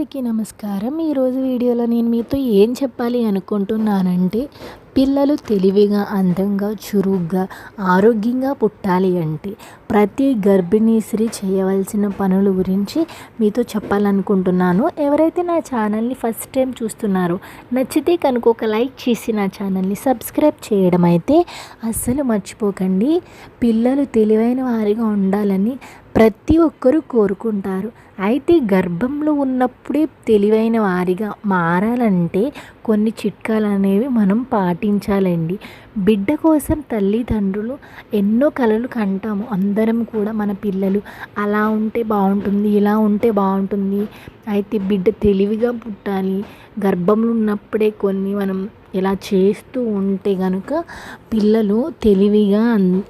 అందరికీ నమస్కారం. ఈరోజు వీడియోలో నేను మీతో ఏం చెప్పాలి అనుకుంటున్నానంటే పిల్లలు తెలివిగా అందంగా చురుగ్గా ఆరోగ్యంగా పుట్టాలి అంటే ప్రతి గర్భిణీ స్త్రీ చేయవలసిన పనుల గురించి మీతో చెప్పాలనుకుంటున్నాను. ఎవరైతే నా ఛానల్ని ఫస్ట్ టైం చూస్తున్నారో నచ్చితే కనుక ఒక లైక్ చేసి నా ఛానల్ని సబ్స్క్రైబ్ చేయడం అయితే అస్సలు మర్చిపోకండి. పిల్లలు తెలివైన వారిగా ఉండాలని ప్రతి ఒక్కరూ కోరుకుంటారు. అయితే గర్భంలో ఉన్నప్పుడే తెలివైన వారిగా మారాలంటే కొన్ని చిట్కాలు అనేవి మనం పాటించాలండి. బిడ్డ కోసం తల్లిదండ్రులు ఎన్నో కలలు కంటాము. అందరం కూడా మన పిల్లలు అలా ఉంటే బాగుంటుంది ఇలా ఉంటే బాగుంటుంది. అయితే బిడ్డ తెలివిగా పుట్టాలి. గర్భంలో ఉన్నప్పుడే కొన్ని మనం ఇలా చేస్తూ ఉంటే కనుక పిల్లలు తెలివిగా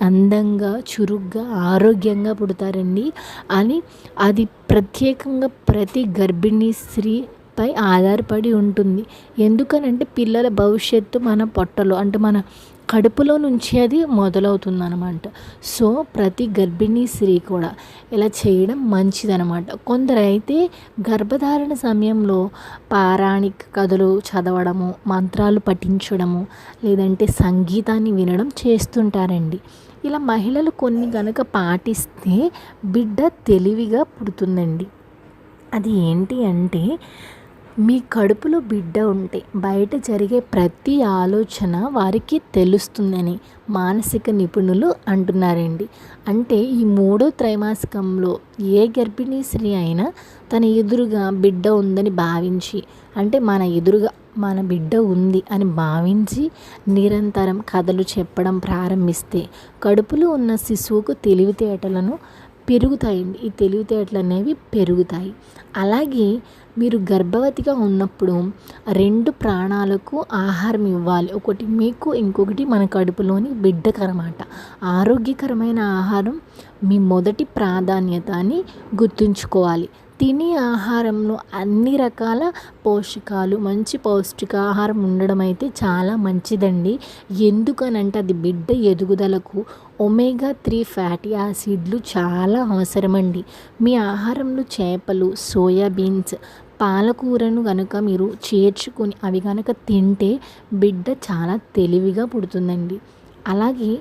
అందంగా చురుగ్గా ఆరోగ్యంగా పుడతారండి అని అది ప్రత్యేకంగా ప్రతి గర్భిణీ స్త్రీ పై ఆధారపడి ఉంటుంది. ఎందుకనంటే పిల్లల భవిష్యత్తు మన పొట్టలో అంటే మన కడుపులో నుంచి అది మొదలవుతుంది అనమాట సో ప్రతి గర్భిణీ స్త్రీ కూడా ఇలా చేయడం మంచిదనమాట కొందరైతే గర్భధారణ సమయంలో పారాణిక కథలు చదవడము మంత్రాలు పఠించడము లేదంటే సంగీతాన్ని వినడం చేస్తుంటారండి. ఇలా మహిళలు కొన్ని గనక పాటిస్తే బిడ్డ తెలివిగా పుడుతుందండి. అది ఏంటి అంటే మీ కడుపులో బిడ్డ ఉంటే బయట జరిగే ప్రతి ఆలోచన వారికి తెలుస్తుందని మానసిక నిపుణులు అంటున్నారండి. అంటే ఈ మూడో త్రైమాసికంలో ఏ గర్భిణీ స్త్రీ అయినా తన ఎదురుగా బిడ్డ ఉందని భావించి అంటే మన ఎదురుగా మన బిడ్డ ఉంది అని భావించి నిరంతరం కథలు చెప్పడం ప్రారంభిస్తే కడుపులో ఉన్న శిశువుకు తెలివితేటలను పెరుగుతాయండి. ఈ తెలివితేటలు అనేవి పెరుగుతాయి. అలాగే మీరు గర్భవతిగా ఉన్నప్పుడు రెండు ప్రాణాలకు ఆహారం ఇవ్వాలి. ఒకటి మీకు ఇంకొకటి మన కడుపులోని బిడ్డకరమాట ఆరోగ్యకరమైన ఆహారం మీ మొదటి ప్రాధాన్యత అని గుర్తుంచుకోవాలి. తినే ఆహారంలో అన్ని రకాల పోషకాలు మంచి పౌష్టికాహారం ఉండడం అయితే చాలా మంచిదండి. ఎందుకనంటే అది బిడ్డ ఎదుగుదలకు ఒమేగా త్రీ ఫ్యాటీ యాసిడ్లు చాలా అవసరమండి. మీ ఆహారంలో చేపలు సోయాబీన్స్ పాలకూరను కనుక మీరు చేర్చుకొని అవి కనుక తింటే బిడ్డ చాలా తెలివిగా పుడుతుందండి. అలాగే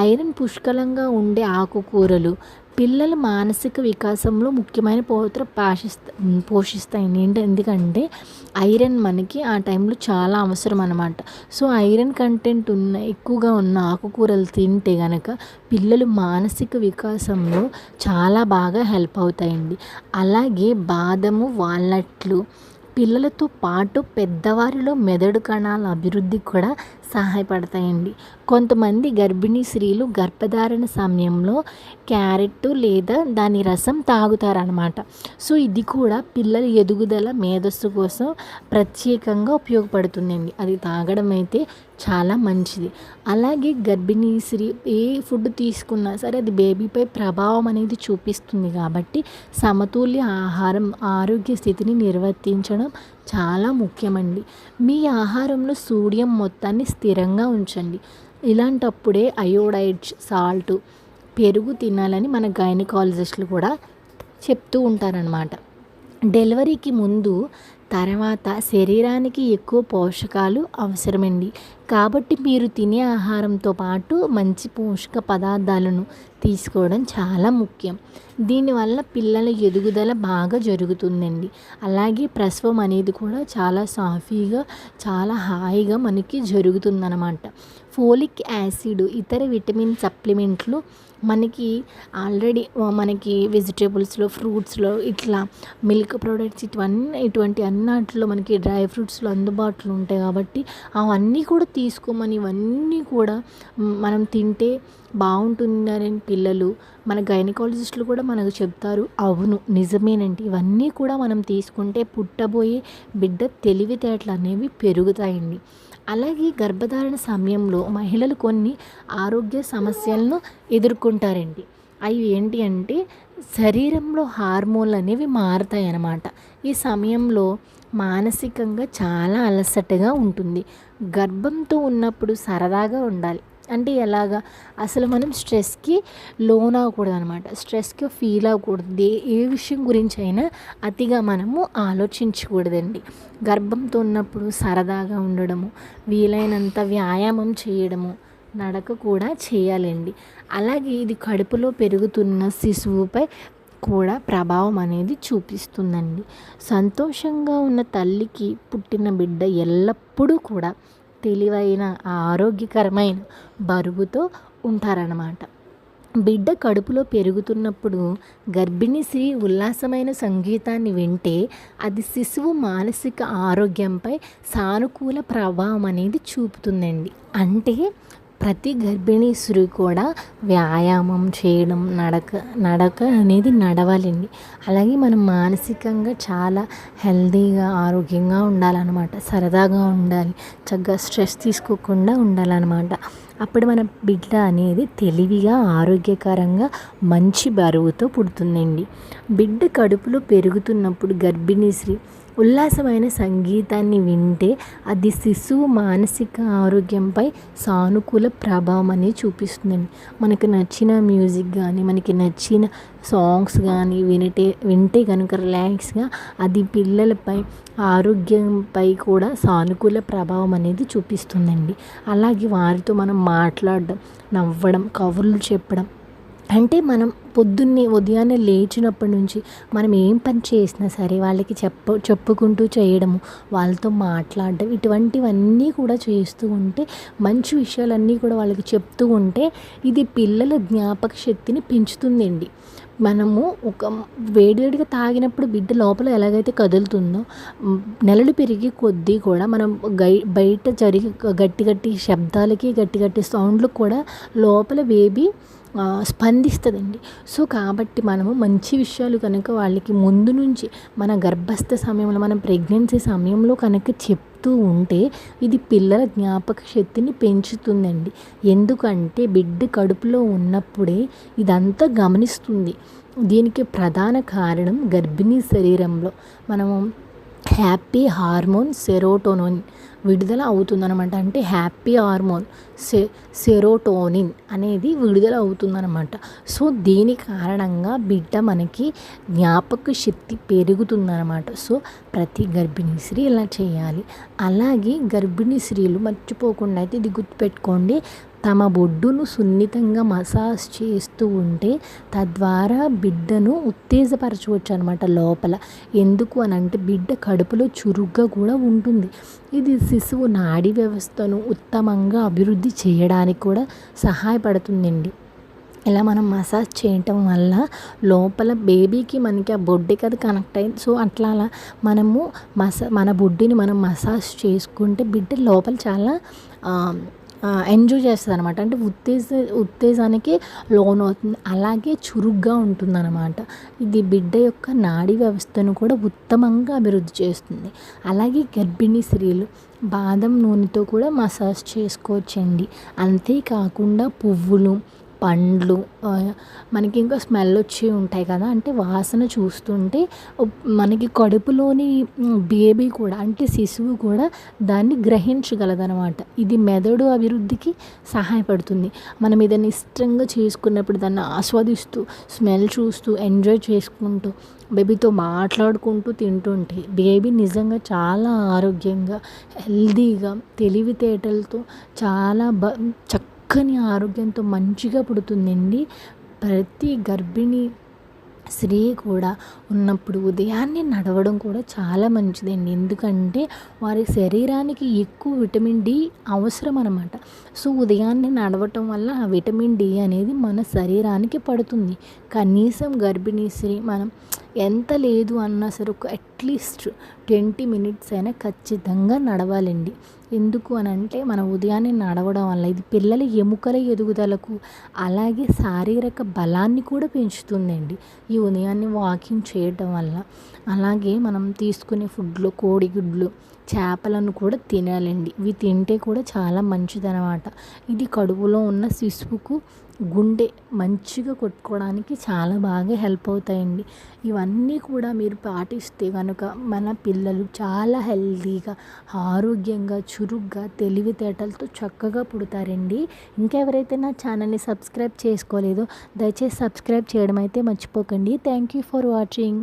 ఐరన్ పుష్కలంగా ఉండే ఆకుకూరలు పిల్లల మానసిక వికాసంలో ముఖ్యమైన పాత్ర పోషిస్తా పోషిస్తాయి. ఏంటి ఎందుకంటే ఐరన్ మనకి ఆ టైంలో చాలా అవసరం అనమాట సో ఐరన్ కంటెంట్ ఉన్న ఎక్కువగా ఉన్న ఆకుకూరలు తింటే కనుక పిల్లలు మానసిక వికాసంలో చాలా బాగా హెల్ప్ అవుతాయండి. అలాగే బాదము వాల్నట్లు పిల్లలతో పాటు పెద్దవారిలో మెదడు కణాల అభివృద్ధి కూడా సహాయపడతాయండి. కొంతమంది గర్భిణీ స్త్రీలు గర్భధారణ సమయంలో క్యారెట్ లేదా దాని రసం తాగుతారనమాట సో ఇది కూడా పిల్లల ఎదుగుదల మేధస్సు కోసం ప్రత్యేకంగా ఉపయోగపడుతుందండి. అది తాగడం అయితే చాలా మంచిది. అలాగే గర్భిణీ స్త్రీ ఏ ఫుడ్ తీసుకున్నా సరే అది బేబీపై ప్రభావం అనేది చూపిస్తుంది కాబట్టి సమతుల్య ఆహారం ఆరోగ్య స్థితిని నిర్వర్తించడం చాలా ముఖ్యమండి. మీ ఆహారంలో సోడియం మొత్తాన్ని స్థిరంగా ఉంచండి. ఇలాంటప్పుడే అయోడైడ్స్ సాల్ట్ పెరుగు తినాలని మన గైనకాలజిస్టులు కూడా చెప్తూ ఉంటారనమాట డెలివరీకి ముందు తర్వాత శరీరానికి ఎక్కువ పోషకాలు అవసరమండి. కాబట్టి మీరు తినే ఆహారంతో పాటు మంచి పోషక పదార్థాలను తీసుకోవడం చాలా ముఖ్యం. దీనివల్ల పిల్లల ఎదుగుదల బాగా జరుగుతుందండి. అలాగే ప్రసవం అనేది కూడా చాలా సాఫీగా చాలా హాయిగా మనకి జరుగుతుందన్నమాట. ఫోలిక్ యాసిడ్ ఇతర విటమిన్ సప్లిమెంట్లు మనకి ఆల్రెడీ మనకి వెజిటేబుల్స్లో ఫ్రూట్స్లో ఇట్లా మిల్క్ ప్రోడక్ట్స్ ఇటువన్నీ ఇటువంటి అన్నిట్లో మనకి డ్రై ఫ్రూట్స్లో అందుబాటులో ఉంటాయి కాబట్టి అవన్నీ కూడా తీసుకోమని ఇవన్నీ కూడా మనం తింటే బాగుంటుందని పిల్లలు మన గైనకాలజిస్టులు కూడా మనకు చెప్తారు. అవును నిజమేనండి. ఇవన్నీ కూడా మనం తీసుకుంటే పుట్టబోయే బిడ్డ తెలివితేటలు అనేవి పెరుగుతాయండి. అలాగే గర్భధారణ సమయంలో మహిళలు కొన్ని ఆరోగ్య సమస్యలను ఎదుర్కొంటారండి. అవి ఏంటి అంటే శరీరంలో హార్మోన్లు అనేవి మారుతాయి అన్నమాట. ఈ సమయంలో మానసికంగా చాలా అలసటగా ఉంటుంది. గర్భంతో ఉన్నప్పుడు సరదాగా ఉండాలి. అంటే ఎలాగా? అసలు మనం స్ట్రెస్కి లోన్ అవ్వకూడదు అనమాట స్ట్రెస్కి ఫీల్ అవ్వకూడదు. ఏ ఏ విషయం గురించి అయినా అతిగా మనము ఆలోచించకూడదండి. గర్భంతో ఉన్నప్పుడు సరదాగా ఉండడము వీలైనంత వ్యాయామం చేయడము నడక కూడా చేయాలండి. అలాగే ఇది కడుపులో పెరుగుతున్న శిశువుపై కూడా ప్రభావం అనేది చూపిస్తుందండి. సంతోషంగా ఉన్న తల్లికి పుట్టిన బిడ్డ ఎల్లప్పుడూ కూడా తెలివైన ఆరోగ్యకరమైన బరువుతో ఉంటారన్నమాట. బిడ్డ కడుపులో పెరుగుతున్నప్పుడు గర్భిణీ స్త్రీ ఉల్లాసమైన సంగీతాన్ని వింటే అది శిశువు మానసిక ఆరోగ్యంపై సానుకూల ప్రభావం అనేది చూపుతుందండి. అంటే ప్రతి గర్భిణీ స్త్రీ కూడా వ్యాయామం చేయడం నడక నడక అనేది నడవాలండి. అలాగే మనం మానసికంగా చాలా హెల్తీగా ఆరోగ్యంగా ఉండాలన్నమాట. సరదాగా ఉండాలి. చక్కగా స్ట్రెస్ తీసుకోకుండా ఉండాలన్నమాట. అప్పుడు మన బిడ్డ అనేది తెలివిగా ఆరోగ్యకరంగా మంచి బరువుతో పుడుతుందండి. బిడ్డ కడుపులో పెరుగుతున్నప్పుడు గర్భిణీ స్త్రీ ఉల్లాసమైన సంగీతాన్ని వింటే అది శిశువు మానసిక ఆరోగ్యంపై సానుకూల ప్రభావం అనేది చూపిస్తుందండి. మనకు నచ్చిన మ్యూజిక్ కానీ మనకి నచ్చిన సాంగ్స్ కానీ వినటే వింటే కనుక రిలాక్స్గా అది పిల్లలపై ఆరోగ్యంపై కూడా సానుకూల ప్రభావం అనేది చూపిస్తుందండి. అలాగే వారితో మనం మాట్లాడడం నవ్వడం కబుర్లు చెప్పడం అంటే మనం పొద్దున్నే ఉదయాన్నే లేచినప్పటి నుంచి మనం ఏం పని చేసినా సరే వాళ్ళకి చెప్ప చెప్పుకుంటూ చేయడము వాళ్ళతో మాట్లాడడం ఇటువంటివన్నీ కూడా చేస్తూ ఉంటే మంచి విషయాలన్నీ కూడా వాళ్ళకి చెప్తూ ఉంటే ఇది పిల్లల జ్ఞాపక శక్తిని పెంచుతుందండి. మనము ఒక వేడివేడిగా తాగినప్పుడు బిడ్డ లోపల ఎలాగైతే కదులుతుందో నెలలు పెరిగి కొద్దీ కూడా మనం గై బయట జరిగి గట్టి గట్టి శబ్దాలకి గట్టి గట్టి సౌండ్లు కూడా లోపల బేబీ స్పందిస్తుందండి. సో కాబట్టి మనము మంచి విషయాలు కనుక వాళ్ళకి ముందు నుంచి మన గర్భస్థ సమయంలో మనం ప్రెగ్నెన్సీ సమయంలో కనుక చెప్తూ ఉంటే ఇది పిల్లల జ్ఞాపక శక్తిని పెంచుతుందండి. ఎందుకంటే బిడ్డ కడుపులో ఉన్నప్పుడే ఇదంతా గమనిస్తుంది. దీనికి ప్రధాన కారణం గర్భిణీ శరీరంలో. మనము హ్యాపీ హార్మోన్ సెరోటోనోన్ విడుదల అవుతుందనమాట అంటే హ్యాపీ హార్మోన్ సె సెరోటోనిన్ అనేది విడుదల అవుతుందనమాట సో దీని కారణంగా బిడ్డ మనకి జ్ఞాపక శక్తి పెరుగుతుందనమాట సో ప్రతి గర్భిణీ స్త్రీ ఇలా చేయాలి. అలాగే గర్భిణీ స్త్రీలు మర్చిపోకుండా అయితే ఇది గుర్తుపెట్టుకోండి. తమ బొడ్డును సున్నితంగా మసాజ్ చేస్తూ ఉంటే తద్వారా బిడ్డను ఉత్తేజపరచవచ్చు అనమాట లోపల. ఎందుకు అని అంటే బిడ్డ కడుపులో చురుగ్గా కూడా ఉంటుంది. ఇది శిశువు నాడీ వ్యవస్థను ఉత్తమంగా అభివృద్ధి చేయడానికి కూడా సహాయపడుతుందండి. ఇలా మనం మసాజ్ చేయటం వల్ల లోపల బేబీకి మనకి ఆ బొడ్డుకి అది కనెక్ట్ అయింది. సో అట్లా అలా మనము మసా మన బొడ్డుని మనం మసాజ్ చేసుకుంటే బిడ్డ లోపల చాలా ఎంజాయ్ చేస్తుంది అనమాట అంటే ఉత్తేజ ఉత్తేజానికి లోన్ అవుతుంది. అలాగే చురుగ్గా ఉంటుందన్నమాట. ఇది బిడ్డ యొక్క నాడీ వ్యవస్థను కూడా ఉత్తమంగా అభివృద్ధి చేస్తుంది. అలాగే గర్భిణీ స్త్రీలు బాదం నూనెతో కూడా మసాజ్ చేసుకోవచ్చండి. అంతేకాకుండా పువ్వులు పండ్లు మనకి ఇంకా స్మెల్ వచ్చి ఉంటాయి కదా. అంటే వాసన చూస్తుంటే మనకి కడుపులోని బేబీ కూడా అంటే శిశువు కూడా దాన్ని గ్రహించగలదనమాట ఇది మెదడు అభివృద్ధికి సహాయపడుతుంది. మనం ఏదైనా ఇష్టంగా చేసుకున్నప్పుడు దాన్ని ఆస్వాదిస్తూ స్మెల్ చూస్తూ ఎంజాయ్ చేసుకుంటూ బేబీతో మాట్లాడుకుంటూ తింటుంటే బేబీ నిజంగా చాలా ఆరోగ్యంగా హెల్దీగా తెలివితేటలతో చాలా బ చక్క చక్కని ఆరోగ్యంతో మంచిగా పుడుతుందండి. ప్రతి గర్భిణీ స్త్రీ కూడా ఉన్నప్పుడు ఉదయాన్నే నడవడం కూడా చాలా మంచిదండి. ఎందుకంటే వారి శరీరానికి ఎక్కువ విటమిన్ డి అవసరం అనమాట సో ఉదయాన్నే నడవటం వల్ల ఆ విటమిన్ డి అనేది మన శరీరానికి పడుతుంది. కనీసం గర్భిణీ స్త్రీ మనం ఎంత లేదు అన్నా సరే ఒక అట్లీస్ట్ ట్వంటీ మినిట్స్ అయినా ఖచ్చితంగా నడవాలండి. ఎందుకు అని అంటే మన ఉదయాన్నే నడవడం వల్ల ఇది పిల్లల ఎముకల ఎదుగుదలకు అలాగే శారీరక బలాన్ని కూడా పెంచుతుందండి. ఈ ఉదయాన్నే వాకింగ్ చేయటం వల్ల అలాగే మనం తీసుకునే ఫుడ్లో కోడిగుడ్లు చేపలను కూడా తినాలండి. ఇవి తింటే కూడా చాలా మంచిదనమాట ఇది కడుపులో ఉన్న శిశువుకు గుండె మంచిగా కొట్టుకోవడానికి చాలా బాగా హెల్ప్ అవుతాయండి. ఇవన్నీ కూడా మీరు పాటిస్తే కనుక మన పిల్లలు చాలా హెల్తీగా ఆరోగ్యంగా చురుగ్గా తెలివితేటలతో చక్కగా పుడతారండి. ఇంకెవరైతే నా ఛానల్ని సబ్స్క్రైబ్ చేసుకోలేదో దయచేసి సబ్స్క్రైబ్ చేయడం అయితే మర్చిపోకండి. Thank you for watching.